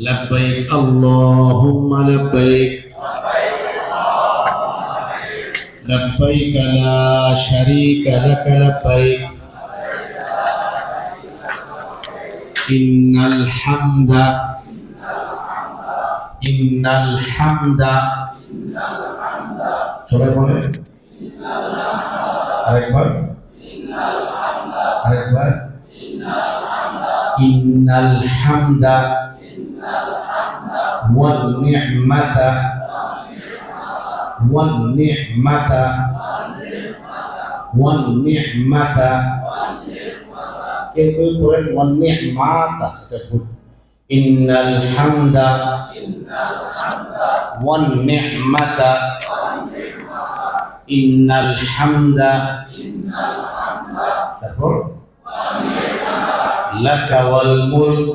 لبيك اللهم لبيك لبيك لا شريك لك لبيك إن الحمد إن الحمد সবাই বলে আরেকবার আরেকবার إن الحمد والنعمة والنعمة والنعمة কেউ কেউ করেন والنعمة সেটা ভুল إن الحمد والنعمة إن الحمد তারপর لك والملك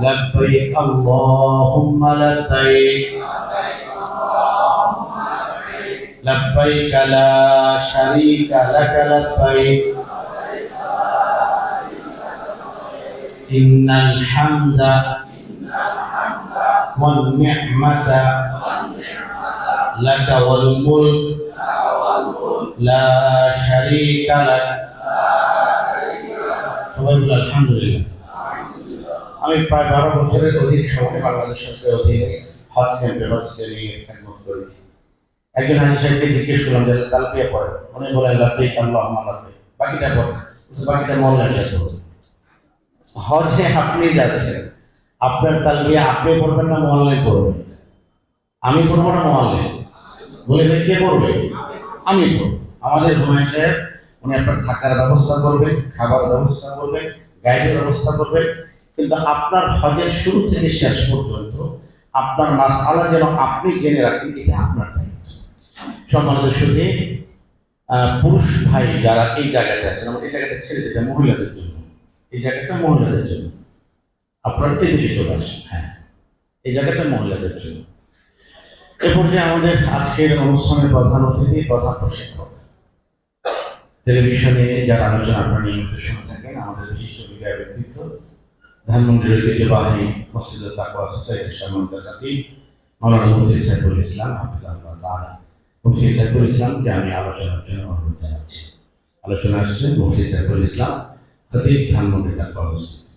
لبيك اللهم لبيك لبيك لا شريك لك لبيك إن الحمد والنعمة لك والملك لا شريك لك সবাই বলে আলহামদুলিল্লাহ আমি প্রায় বারো বছরের অধিক সময় বাংলাদেশ সরকারের অধীনে হজ ক্যাম্পে হজ ট্রেনিং এর খেদমত করেছি। একজন হাজি সাহেবকে জিজ্ঞেস করলাম যে তালবিয়া পড়ে? উনি বলেন লাভবিক আল্লাহ লাভবিক বাকিটা পড়ে। বাকিটা শেষ করবে হজে আপনি যাচ্ছেন, আপনার তাল তালবিয়া আপনি পড়বেন না, মহল্লায় পড়বেন আমি পড়ব না মহল্লায়? বলে যে, কে পড়বে? আমি পড়ব। আমাদের হুমায়ুন সাহেব, উনি আপনার থাকার ব্যবস্থা করবেন, খাবার ব্যবস্থা করবেন, গাইডের ব্যবস্থা করবেন কিন্তু আপনার হজের শুরু থেকে শেষ পর্যন্ত আপনার মাসালা যেন আপনি জেনে রাখেন, এটা আপনার দায়িত্ব। সম্মানিত শুধু পুরুষ ভাই যারা এই জায়গাটা আছেন, আমার এই জায়গাটা ছেড়ে যেটা মহিলাদের জন্য। এই জায়গাটা মহিলাদের জন্য। আপনার এদিকে চলে আসেন হ্যাঁ। এই জায়গাটা মহিলাদের জন্য। এ পর্যায়ে আমাদের আজকের অনুষ্ঠানের প্রধান অতিথি, প্রধান প্রশিক্ষক। টেলিভিশনে যারা আলোচনা আপনারা নিয়মিত শুনে থাকেন, আমাদের বিশিষ্ট মিডিয়া ব্যক্তিত্ব ধানমন্ডির ঐতিহ্যবাহী মসজিদ তাকওয়া সোসাইটির সম্মানিত জাতি মাওলানা মুফতি সাইফুল ইসলাম, হাফিজ আল্লাহ তাআলা মুফতি সাইফুল ইসলামকে আমি আলোচনার জন্য অনুরোধ জানাচ্ছি। আলোচনা আসছে মুফতি সাইফুল ইসলাম খতিব ধানমন্ডি তাকওয়া মসজিদ।